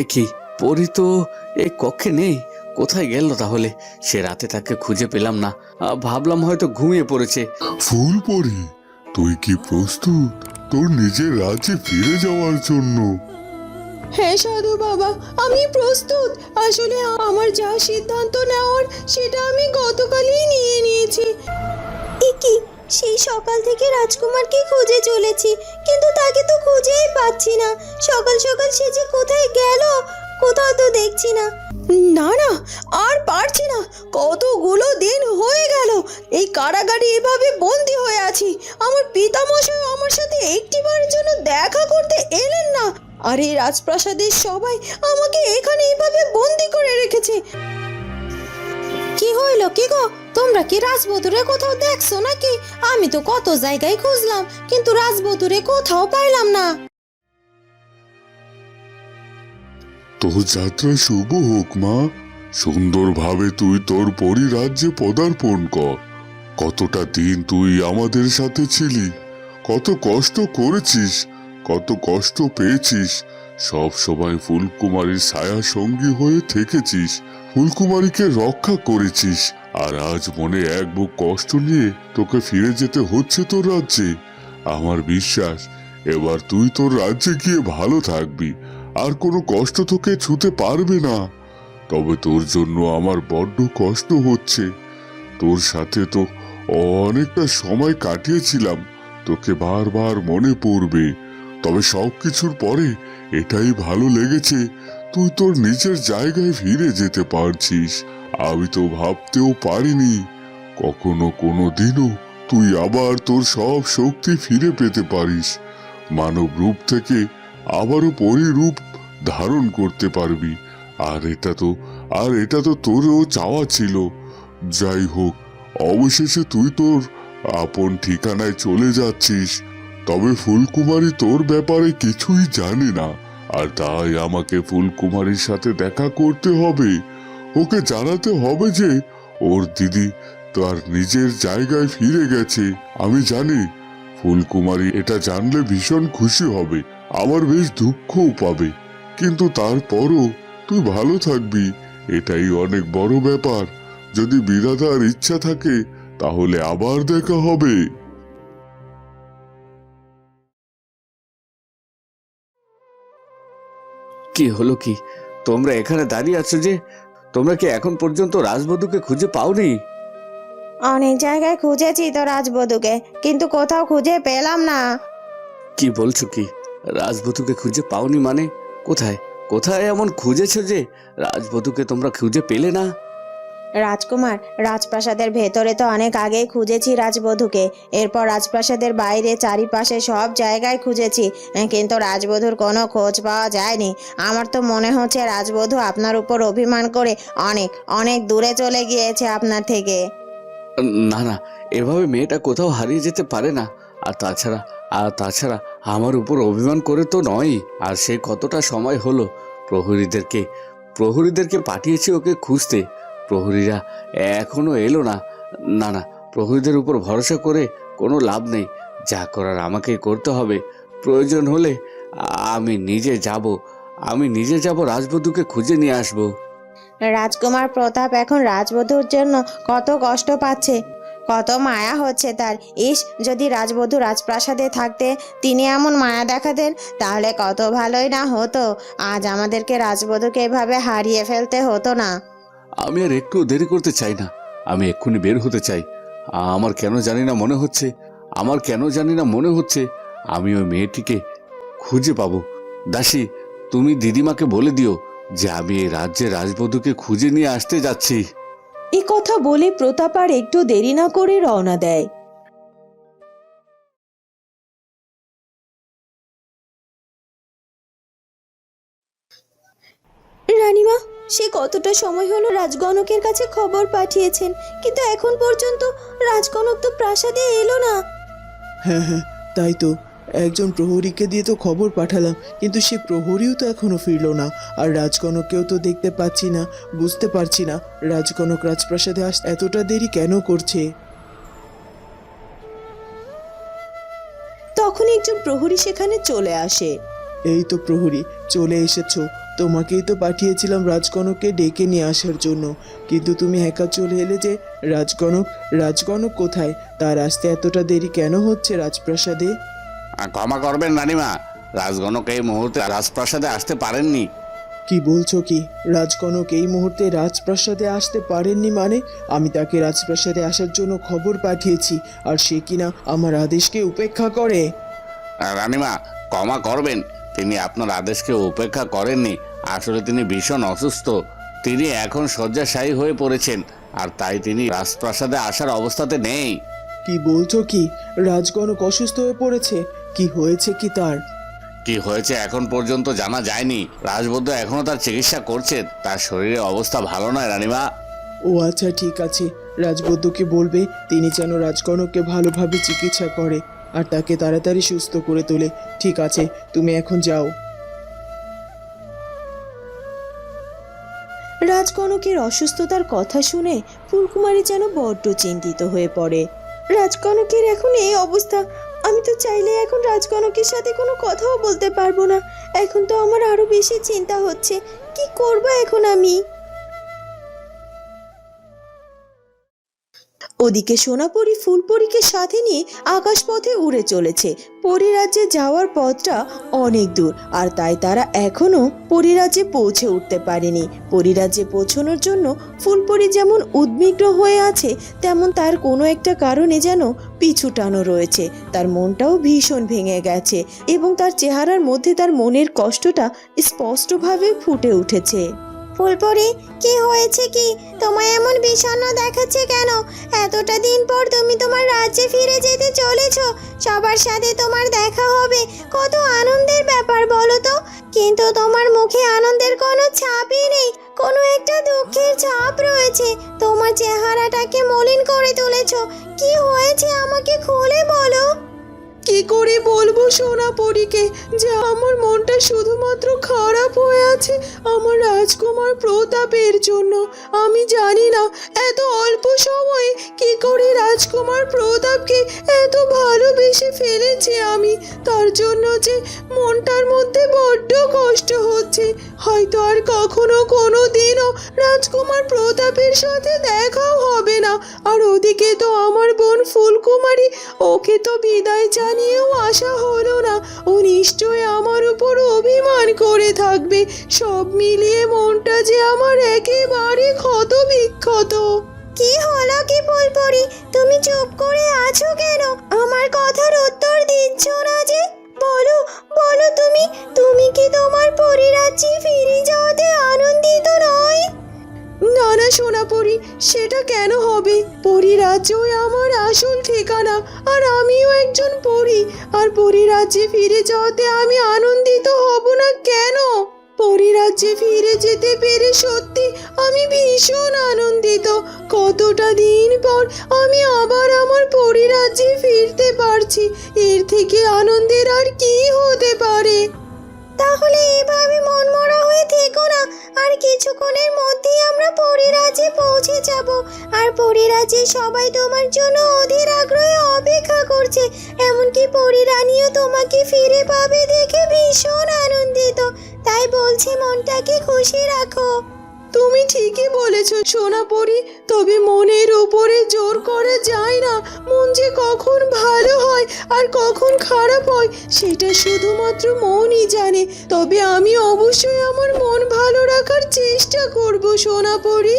এ কি? পরি তো এই কক্ষে নেই। কোথায় গেল তাহলে? সে রাতে তাকে খুঁজে পেলাম না। ভাবলাম হয়তো ঘুমিয়ে পড়েছে। ফুল পরি তুই কি প্রস্তুত? তোর নিজের রাজ্যে ফিরে যাওয়ার জন্য। হ্যাঁ সাধু বাবা আমি প্রস্তুত। আসলে আমার যা সিদ্ধান্ত নেওয়ার সেটা আমি গতকালই নিয়ে নিয়েছি। কি? সেই সকাল থেকে রাজকুমারকে খুঁজে চলেছি, কিন্তু তাকে তো খুঁজেই পাচ্ছি না। সকাল সকাল সে যে কোথায় গেল, কোথাও তো দেখছি না। না না, আর পারছি না। কতগুলো দিন হয়ে গেল, এই কারাগারে এভাবে বন্দি হয়ে আছি। আমার পিতামশাই আমার সাথে একটিবারের জন্য দেখা করতে এলেন না। আর এই রাজপ্রাসাদের সবাই আমাকে এখানে এইভাবে বন্দি করে রেখেছে। কি হইল কি গো? তোমরা কি রাজবধূরে কোথাও দেখছ নাকি? আমি তো কত জায়গায় খুঁজলাম, কিন্তু রাজবধূরে কোথাও পাইলাম না। তোর যাত্রা শুভ হোক, মা। সুন্দরভাবে তুই তোর পরিরাজ্যে পদার্পণ কর। কতটা দিন তুই আমাদের সাথে ছিলি, কত কষ্ট করেছিস, কত কষ্ট পেয়েছিস সব সময় ফুলকুমারীর ছায়া সঙ্গী হয়ে থেকেছিস, ফুলকুমারীকে রক্ষা করেছিস। আর আজ মনে এক বুক কষ্ট নিয়ে তোকে ফিরে যেতে হচ্ছে তোর রাজ্যে। আমার বিশ্বাস, এবার তুই তোর রাজ্যে গিয়ে ভালো থাকবি। আর কোনো কষ্ট তোকে ছুতে পারবে না। তবে তোর জন্য আমার বড্ড কষ্ট হচ্ছে। তোর সাথে তো অনেকটা সময় কাটিয়েছিলাম। তোকে বারবার মনে পড়বে। তবে সব কিছুর পরে এটাই ভালো লেগেছে। তুই তোর নিজের জায়গায় ফিরে যেতে পারছিস। আমি তো ভাবতেও পারিনি। কখনো কোনো দিনও তুই আবার তোর সব শক্তি ফিরে পেতে পারিস। মানব রূপ থেকে আবারও পরিরূপ ধারণ করতে পারবি। আর এটা তো, আর এটা তো তোরও চাওয়া ছিল। যাই হোক, অবশেষে তুই তোর আপন ঠিকানায় চলে যাচ্ছিস। তবে ফুলকুমারী তোর ব্যাপারে কিছুই জানে না, আর তাই আমাকে ফুলকুমারীর সাথে দেখা করতে হবে। ওকে জানাতে হবে যে, ওর দিদি তার নিজের জায়গায় ফিরে গেছে। আমি জানি, ফুলকুমারী এটা জানলে ভীষণ খুশি হবে আবার বেশ দুঃখও পাবে। কিন্তু তারপরও তুই ভালো থাকবি, এটাই অনেক বড় ব্যাপার। যদি বিধাতার ইচ্ছা থাকে, তাহলে আবার দেখা হবে। কি হলো কি? তোমরা এখানে দাঁড়িয়ে আছো যে তোমরা কি এখন পর্যন্ত রাজবধূকে খুঁজে পাওনি? অনেক জায়গায় খুঁজেছি তো রাজবধূকে কিন্তু কোথাও খুঁজে পেলাম না। কি বলছো কি? রাজবধূকে খুঁজে পাওনি মানে? কোথায়? কোথায় এমন খুঁজেছো যে রাজবধূকে তোমরা খুঁজে পেলে না? রাজকুমার, রাজপ্রাসাদের ভেতরে তো অনেক আগেই খুঁজেছি রাজবধূকে। এরপর রাজপ্রাসাদের বাইরে চারিপাশে সব জায়গায় খুঁজেছি, কিন্তু রাজবধূর কোনো খোঁজ পাওয়া যায়নি। আমার তো মনে হচ্ছে রাজবধূ আপনার উপর অভিমান করে অনেক অনেক দূরে চলে গিয়েছে আপনার থেকে। না না, এভাবে মেয়েটা কোথাও হারিয়ে যেতে পারে না। আর তাছাড়া আর তাছাড়া আমার উপর অভিমান করে তো নয়, আর সে কতটা সময় হলো প্রহরীদেরকে প্রহরীদেরকে পাঠিয়েছি ওকে খুঁজতে। প্রহরীরা এখনও এলো না। না না, প্রহরীদের উপর ভরসা করে কোনো লাভ নেই। যা করার আমাকে করতে হবে। প্রয়োজন হলে আমি নিজে যাব। আমি নিজে যাব, রাজবধূকে খুঁজে নিয়ে আসব। রাজকুমার প্রতাপ এখন রাজবধূর জন্য কত কষ্ট পাচ্ছে। কত মায়া হচ্ছে তার। ইস, যদি রাজবধূ রাজপ্রাসাদে থাকতে তিনি এমন মায়া দেখাতেন, তাহলে কত ভালোই না হতো। আজ আমাদেরকে রাজবধূকে এভাবে হারিয়ে ফেলতে হতো না। আমি আর একটু দেরি করতে চাই না। আমি এক্ষুনি বের হতে চাই। আমার কেন জানি না মনে হচ্ছে। আমার কেন জানি না মনে হচ্ছে। আমি ওই মেয়েটিকে খুঁজে পাব। দাসী, তুমি দিদিমাকে বলে দিও যে আমি এই রাজ্যের রাজবধূকে খুঁজে নিয়ে আসতে যাচ্ছি। এ কথা বলে প্রতাপ আর একটু দেরি না করে রওনা দেয়। সে কতটা সময় হলো রাজগণকের কাছে খবর পাঠিয়েছেন কিন্তু এখন পর্যন্ত রাজগণক তো প্রাসাদে এলো না। হ্যাঁ হ্যাঁ তাই তো। একজন প্রহরীকে দিয়ে তো খবর পাঠালাম কিন্তু সে প্রহরীও তো এখনও ফিরলো না আর রাজকনককেও তো দেখতে পাচ্ছি না বুঝতে পারছি না রাজকনক রাজপ্রাসাদে আস এতটা দেরি কেন করছে? তখন একজন প্রহরী সেখানে চলে আসে। এই তো প্রহরী চলে এসেছ। তোমাকেই তো পাঠিয়েছিলাম রাজকনককে ডেকে নিয়ে আসার জন্য। কিন্তু তুমি একা চলে এলে যে রাজকনক রাজকনক কোথায়? তার আসতে এতটা দেরি কেন হচ্ছে রাজপ্রাসাদে? ক্ষমা করবেন রানিমা রাজগণক এই মুহূর্তে রাজপ্রাসাদে আসতে পারেননি। কি বলছো কি? রাজকনক এই মুহূর্তে রাজপ্রাসাদে আসতে পারেননি মানে? আমি তাকে রাজপ্রাসাদে আসার জন্য খবর পাঠিয়েছি আর সে কিনা আমার আদেশকে উপেক্ষা করে। রানিমা ক্ষমা করবেন। তিনি আপনার আদেশকে উপেক্ষা করেননি। আসলে তিনি ভীষণ অসুস্থ। তিনি এখন শয্যাশায়ী হয়ে পড়েছেন আর তাই তিনি রাজপ্রাসাদে আসার অবস্থাতে নেই। কি বলছো কি? রাজকনক অসুস্থ হয়ে পড়েছে? কি হয়েছে কি তার? কি হয়েছে এখন পর্যন্ত জানা যায়নি। রাজবদ্ধ এখনও তার চিকিৎসা করছেন তার শরীরের অবস্থা ভালো নয় রানিমা। ও আচ্ছা ঠিক আছে। রাজবদ্ধকে বলবে? তিনি যেন রাজকনককে ভালোভাবে চিকিৎসা করে। আর তাকে তাড়াতাড়ি সুস্থ করে তোলে। ঠিক আছে, তুমি এখন যাও। রাজকনকের অসুস্থতার কথা শুনে ফুলকুমারী যেন বড্ড চিন্তিত হয়ে পড়ে। রাজকনকের এখন এই অবস্থা। আমি তো চাইলে এখন রাজকনকের সাথে কোনো কথাও বলতে পারব না। এখন তো আমার আরও বেশি চিন্তা হচ্ছে। কি করব এখন আমি? ওদিকে সোনাপরি ফুলপরীকে সাথে নিয়ে আকাশপথে উড়ে চলেছে। পরিরাজ্যে যাওয়ার পথটা অনেক দূর, আর তাই তারা এখনও পরিরাজ্যে পৌঁছে উঠতে পারেনি। পরিরাজ্যে পৌঁছানোর জন্য ফুলপরি যেমন উদ্বিগ্ন হয়ে আছে, তেমন তার কোনো একটা কারণে যেন পিছুটানো রয়েছে। তার মনটাও ভীষণ ভেঙে গেছে এবং তার চেহারার মধ্যে তার মনের কষ্টটা স্পষ্টভাবে ফুটে উঠেছে। ফুলপরি? কি হয়েছে কি? তোমায় এমন বিষণ্ণ দেখাচ্ছে কেন? এতটা দিন পর তুমি তোমার রাজ্যে ফিরে যেতে চলেছ। সবার সাথে তোমার দেখা হবে। কত আনন্দের ব্যাপার, বলো তো। কিন্তু তোমার মুখে আনন্দের কোনো ছাপই নেই। কোনো একটা দুঃখের ছাপ রয়েছে। তোমার চেহারাটাকে মলিন করে তুলেছ। কি হয়েছে আমাকে খুলে বলো। কি করে বলব সোনাপরীকে? যে আমার মনটা শুধুমাত্র খারাপ হয়ে আছে আমার রাজকুমার প্রতাপের জন্য। আমি জানি না, এত অল্প সময়ে কি করে রাজকুমার প্রতাপকে এত ভালোবেসে ফেলেছি আমি? তার জন্য যে মনটার মধ্যে বড্ড কষ্ট হচ্ছে। হয়তো আর কখনো কোনো দিনও রাজকুমার প্রতাপের সাথে দেখাও হবে না। আর ওদিকে তো আমার বোন ফুলকুমারী, ওকে তো বিদায় জানিয়েও আশা হলো না। ও নিশ্চয় আমার উপর অভিমান করে থাকবে। সব মিলিয়ে মনটা যে আমার একেবারে ক্ষত বিক্ষত কি হলো কি ফুলপরি? তুমি চুপ করে আছো কেন? আমার কথার উত্তর দিচ্ছ না যে? বলো বলো তুমি তুমি কি তোমার পরিরাজ্যে ফিরে যাওয়াতে আনন্দিত নয়? না না, সোনাপরি, সেটা কেন হবে? পরি পরিরাজ্যই আমার আসল ঠিকানা, আর আমিও একজন পরি, আর পরিরাজ্যে ফিরে যাওয়াতে আমি আনন্দিত হব না কেন? পরিরাজ্যে ফিরে যেতে পেরে সত্যি আমি ভীষণ আনন্দিত। কতটা দিন পর আমি আবার আমার পরিরাজ্যে ফিরতে পারছি, এর থেকে আনন্দের আর কি হতে পারে? তাহলে এভাবে মনমরা হয়ে থেকো না। আর কিছুক্ষণের মধ্যেই আমরা পরিরাজে পৌঁছে যাব। আর পরিরাজে সবাই তোমার জন্য অধীর আগ্রহে অপেক্ষা করছে। এমনকি পরিরানীও তোমাকে ফিরে পাবে দেখে ভীষণ আনন্দিত। তাই বলছি মনটাকে খুশি রাখো। ঠিকই বলেছ সোনা পরি তবে মনের উপরে জোর করা যায় না। মন যে কখন ভালো হয় আর কখন খারাপ হয়, সেটা শুধুমাত্র মনই জানে। তবে আমি অবশ্যই আমার মন ভালো রাখার চেষ্টা করব, সোনাপরি।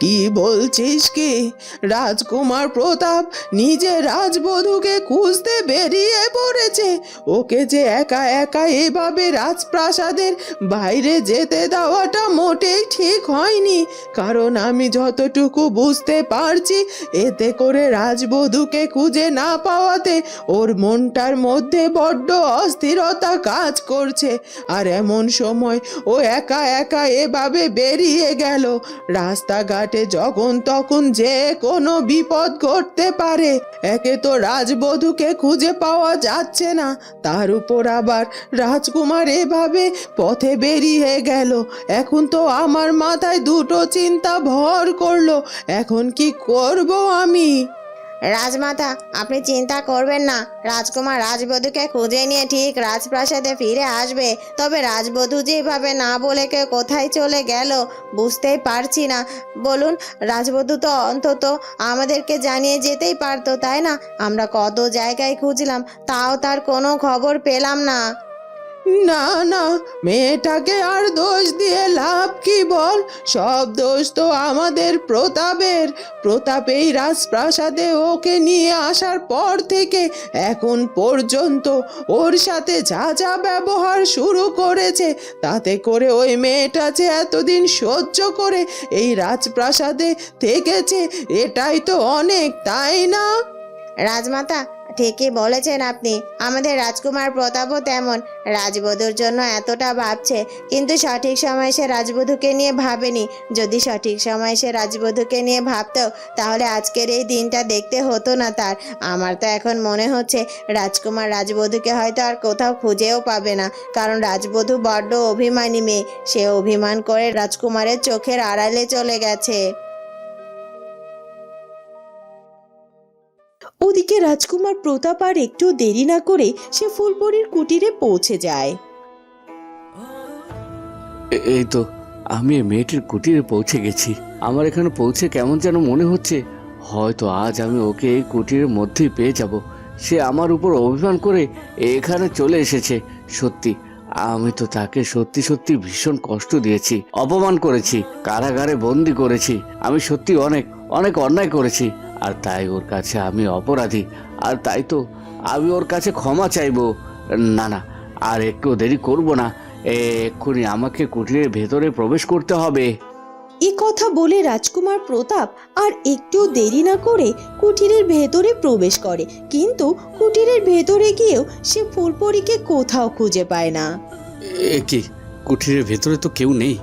কি বলছিস কি? রাজকুমার প্রতাপ নিজে রাজবধূকে খুঁজতে বেরিয়ে পড়েছে। ওকে যে একা একা এভাবে রাজপ্রাসাদের বাইরে যেতে দেওয়াটা মোটেই ঠিক হয়নি। কারণ আমি যতটুকু বুঝতে পারছি, এতে করে রাজবধূকে খুঁজে না পাওয়াতে ওর মনটার মধ্যে বড্ড অস্থিরতা কাজ করছে। আর এমন সময় ও একা একা এভাবে বেরিয়ে গেল। রাস্তাঘাট রাজঘাটে যখন তখন যে কোনো বিপদ ঘটতে পারে, একে তো রাজবধূকে খুঁজে পাওয়া যাচ্ছে না। তার উপর আবার রাজকুমার এভাবে পথে বেরিয়ে গেল। এখন তো আমার মাথায় দুটো চিন্তা ভর করল। এখন কি করব আমি? রাজমাতা, আপনি চিন্তা করবেন না। রাজকুমার রাজবধূকে খুঁজে নিয়ে ঠিক রাজপ্রাসাদে ফিরে আসবে। তবে রাজবধূ যেভাবে না বলে কেউ কোথায় চলে গেল, বুঝতেই পারছি না। বলুন, রাজবধূ তো অন্তত আমাদেরকে জানিয়ে যেতেই পারতো, তাই না? আমরা কত জায়গায় খুঁজলাম, তাও তার কোনো খবর পেলাম না। না না, মেয়েটাকে আর দোষ দিয়ে লাভ কি বল? সব দোষ তো আমাদের প্রতাপের। প্রতাপেই রাজপ্রাসাদে ওকে নিয়ে আসার পর থেকে এখন পর্যন্ত ওর সাথে যা যা ব্যবহার শুরু করেছে, তাতে করে ওই মেয়েটা যে এতদিন সহ্য করে এই রাজপ্রাসাদে থেকেছে, এটাই তো অনেক, তাই না? রাজমাতা ঠিকই বলেছেন আপনি। আমাদের রাজকুমার প্রতাপও তেমন। রাজবধূর জন্য এতটা ভাবছে, কিন্তু সঠিক সময় সে রাজবধূকে নিয়ে ভাবেনি। যদি সঠিক সময় সে রাজবধূকে নিয়ে ভাবতো, তাহলে আজকের এই দিনটা দেখতে হতো না তার। আমার তো এখন মনে হচ্ছে, রাজকুমার রাজবধূকে হয়তো আর কোথাও খুঁজেও পাবে না, কারণ রাজবধূ বড্ড অভিমানী মেয়ে। সে অভিমান করে রাজকুমারের চোখের আড়ালে চলে গেছে। ওদিকে রাজকুমার প্রতাপ আর একটু দেরি না করে সে ফুলপরির কুটিরে পৌঁছে যায়। এই তো, আমি মেয়েটির কুটিরে পৌঁছে গেছি। আমার এখানে পৌঁছে কেমন যেন মনে হচ্ছে, হয়তো আজ আমি ওকে এই কুটিরের মধ্যেই পেয়ে যাব। সে আমার উপর অভিমান করে এখানে চলে এসেছে। সত্যি, আমি তো তাকে সত্যি সত্যি ভীষণ কষ্ট দিয়েছি, অপমান করেছি, কারাগারে বন্দি করেছি। আমি সত্যি অনেক অনেক অন্যায় করেছি আর তাই ওর কাছে আমি অপরাধী আর তাই তো আমি ওর কাছে ক্ষমা চাইব। না না আর একটু দেরি করব না এক্ষুনি আমাকে কুটিরের ভেতরে প্রবেশ করতে হবে। এ কথা বলে রাজকুমার প্রতাপ আর একটু দেরি না করে কুটিরের ভেতরে প্রবেশ করে কিন্তু কুটিরের ভেতরে গিয়েও সে ফুলপরিকে কোথাও খুঁজে পায় না। এ কি কুটিরের ভেতরে তো কেউ নেই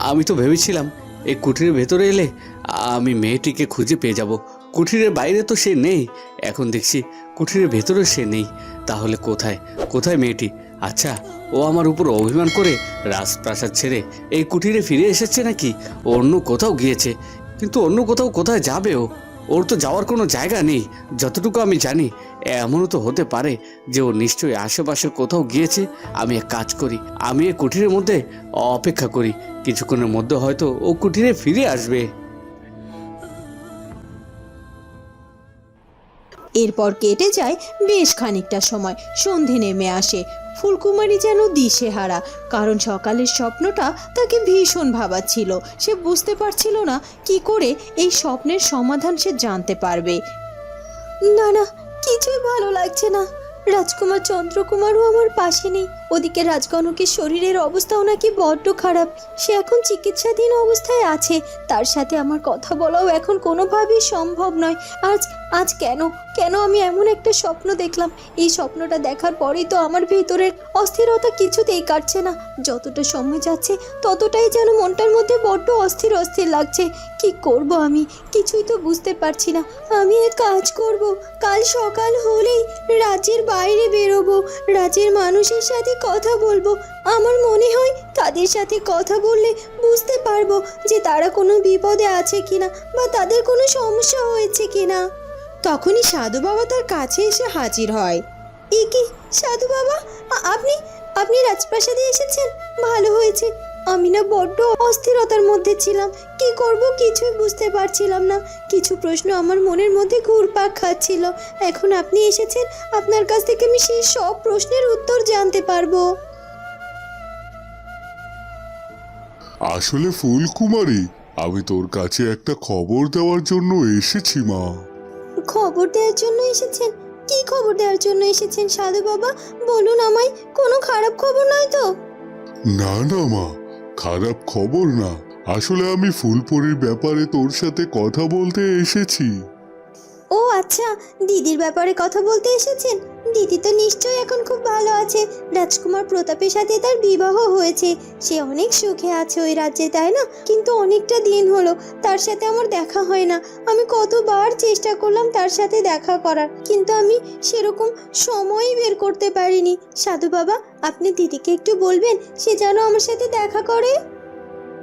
আমি তো ভেবেছিলাম এই কুটিরের ভেতরে এলে আমি মেয়েটিকে খুঁজে পেয়ে যাব। কুটিরের বাইরে তো সে নেই। এখন দেখছি কুটিরের ভেতরে সে নেই। তাহলে কোথায়? কোথায় মেয়েটি? আচ্ছা ও আমার উপর অভিমান করে রাজপ্রাসাদ ছেড়ে এই কুটিরে ফিরে এসেছে নাকি? ও অন্য কোথাও গিয়েছে। কিন্তু অন্য কোথাও কোথায় যাবে ও? ওর তো যাওয়ার কোনো জায়গা নেই। যতটুকু আমি জানি, এমনও তো হতে পারে যে ও নিশ্চয়ই আশেপাশে কোথাও গিয়েছে। আমি এক কাজ করি, আমি এই কুটিরের মধ্যে অপেক্ষা করি। কিছুক্ষণের মধ্যে হয়তো ও কুটিরে ফিরে আসবে। এরপর কেটে যায় বেশ খানিকটা সময়। সন্ধে নেমে আসে। ফুলকুমারী যেন দিশেহারা, কারণ সকালের স্বপ্নটা তাকে ভীষণ ভাবাচ্ছিল। সে বুঝতে পারছিল না কি করে এই স্বপ্নের সমাধান সে জানতে পারবে। না না, কিছুই ভালো লাগছে না। রাজকুমার চন্দ্রকুমারও আমার পাশে নেই। ওদিকে রাজগণকের শরীরের অবস্থাও নাকি বড্ড খারাপ। সে এখন চিকিৎসাধীন অবস্থায় আছে। তার সাথে আমার কথা বলাও এখন কোনোভাবেই সম্ভব নয়। আজ আজ কেন? কেন আমি এমন একটা স্বপ্ন দেখলাম? এই স্বপ্নটা দেখার পরেই তো আমার ভিতরের অস্থিরতা কিছুতেই কাটছে না। যতটা সময় যাচ্ছে, ততটাই যেন মনটার মধ্যে বড্ড অস্থির অস্থির লাগছে। কি করব আমি? কিছুই তো বুঝতে পারছি না। আমি এক কাজ করব। কাল সকাল হলেই রাজ্যের বাইরে বেরোবো। রাজ্যের মানুষের সাথে কথা বলব। আমার মনে হয় তাদের সাথে কথা বললে বুঝতে পারব যে তারা কোনো বিপদে আছে কিনা বা তাদের কোনো সমস্যা হয়েছে কিনা। তখনই সাধু বাবা তার কাছে এসে হাজির হয়। এ কি, সাধু বাবা? আপনি আপনি রাজপ্রাসাদে এসেছেন? ভালো হয়েছে। আমি না বড্ড অস্থিরতার মধ্যে ছিলাম। কি করব কিছুই বুঝতে পারছিলাম না। কিছু প্রশ্ন আমার মনের মধ্যে ঘুরপাক খাচ্ছিল। এখন আপনি এসেছেন, আপনার কাছ থেকে আমি সেই সব প্রশ্নের উত্তর জানতে পারব। আসলে ফুলকুমারী, আমি তোর কাছে একটা খবর দেওয়ার জন্য এসেছি মা। খবর দেওয়ার জন্য এসেছেন? কি খবর দেওয়ার জন্য এসেছেন সাধু বাবা? বলুন আমায় কোনো খারাপ খবর নয় তো? না না মা খারাপ খবর না। আসলে আমি ফুলপুরির ব্যাপারে তোর সাথে কথা বলতে এসেছি। ও আচ্ছা দিদির ব্যাপারে কথা বলতে এসেছেন? দিদি তো নিশ্চয়ই এখন খুব ভালো আছে। রাজকুমার প্রতাপের সাথে তার বিবাহ হয়েছে। সে অনেক সুখে আছে ওই রাজ্যে তাই না? কিন্তু অনেকটা দিন হলো তার সাথে আমার দেখা হয় না। আমি কতবার চেষ্টা করলাম তার সাথে দেখা করার কিন্তু আমি সেরকম সময়ই বের করতে পারিনি। সাধু বাবা আপনি দিদিকে একটু বলবেন সে যেন আমার সাথে দেখা করে?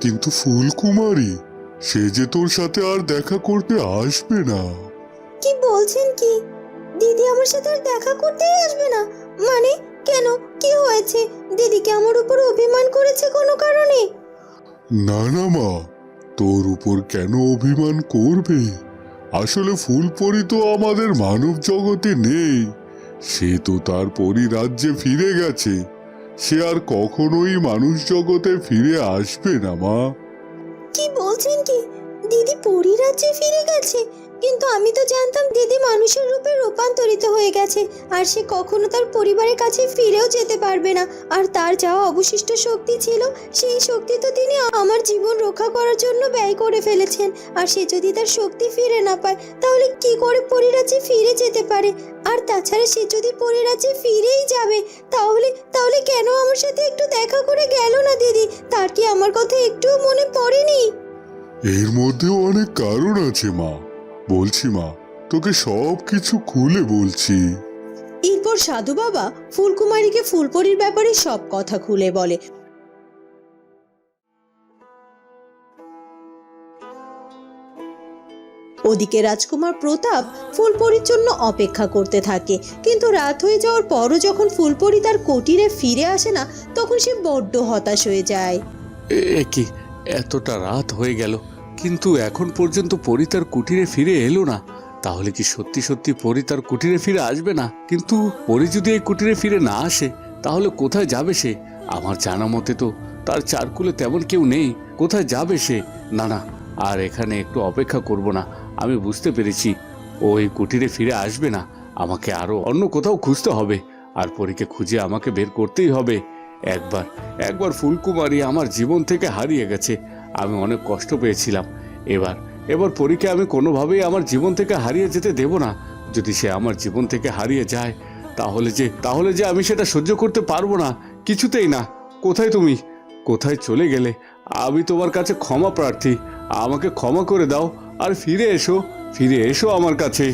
কিন্তু ফুলকুমারী সে যে তোর সাথে আর দেখা করতে আসবে না। কি বলছেন কি? দিদি আমার সাথে আর দেখা করতেই আসবে না। মানে কেন? কি হয়েছে? দিদিকে আমার উপর অভিমান করেছে কোনো কারণে? না না মা। তোর উপর কেন অভিমান করবে? আসলে ফুলপরি তো আমাদের মানব জগতে নেই। সে তো তার পরিরাজ্যে ফিরে গেছে। সে আর কখনোই মানুষ জগতে ফিরে আসবে না মা। কি বলছেন কি? দিদি পরিরাজ্যে ফিরে গেছে? কিন্তু আমি তো জানতাম দিদি মানুষের রূপে রূপান্তরিত হয়ে গেছে, আর সে কখনো তার পরিবারের কাছে ফিরেও যেতে পারবে না। আর তার যা অবশিষ্ট শক্তি ছিল, সেই শক্তি তো তিনি আমার জীবন রক্ষা করার জন্য ব্যয় করে ফেলেছেন। আর সে যদি তার শক্তি ফিরে না পায়, তাহলে কি করে পরিরাজ্যে ফিরে যেতে পারে? আর তাছাড়া সে যদি পরিরাজ্যে ফিরেই যাবে, তাহলে তাহলে কেন আমার সাথে একটু দেখা করে গেল না দিদি? তার কি আমার কথা একটুও মনে পড়েনি? এর মধ্যেও অনেক কারণ আছে মা। বলছি মা তোকে সব কিছু খুলে বলছি। এরপর সাধু বাবা ফুলকুমারীকে ফুলপরির ব্যাপারে সব কথা খুলে বলে। ওদিকে রাজকুমার প্রতাপ ফুলপরির জন্য অপেক্ষা করতে থাকে কিন্তু রাত হয়ে যাওয়ার পরও যখন ফুলপরি তার কুটিরে ফিরে আসে না তখন সে বড্ড হতাশ হয়ে যায়। এ এ কি এতটা রাত হয়ে গেল। কিন্তু এখন পর্যন্ত পরি তার কুটিরে ফিরে এলো না। তাহলে কি সত্যি সত্যি পরি তার কুটিরে ফিরে আসবে না? কিন্তু পরি যদি এই কুটিরে ফিরে না আসে, তাহলে কোথায় যাবে সে? আমার জানা মতে তো তার চারকুলে তেমন কেউ নেই। কোথায় যাবে সে? না না, আর এখানে একটু অপেক্ষা করব না। আমি বুঝতে পেরেছি, ও এই কুটিরে ফিরে আসবে না। আমাকে আরও অন্য কোথাও খুঁজতে হবে, আর পরীকে খুঁজে আমাকে বের করতেই হবে। একবার একবার ফুলকুমারী আমার জীবন থেকে হারিয়ে গেছে। আমি অনেক কষ্ট পেয়েছিলাম। এবার এবার পরীকে আমি কোনোভাবেই আমার জীবন থেকে হারিয়ে যেতে দেব না। যদি সে আমার জীবন থেকে হারিয়ে যায়, তাহলে যে তাহলে যে আমি সেটা সহ্য করতে পারব না, কিছুতেই না। কোথায় তুমি? কোথায় চলে গেলে? আমি তোমার কাছে ক্ষমা প্রার্থী। আমাকে ক্ষমা করে দাও, আর ফিরে এসো ফিরে এসো আমার কাছে।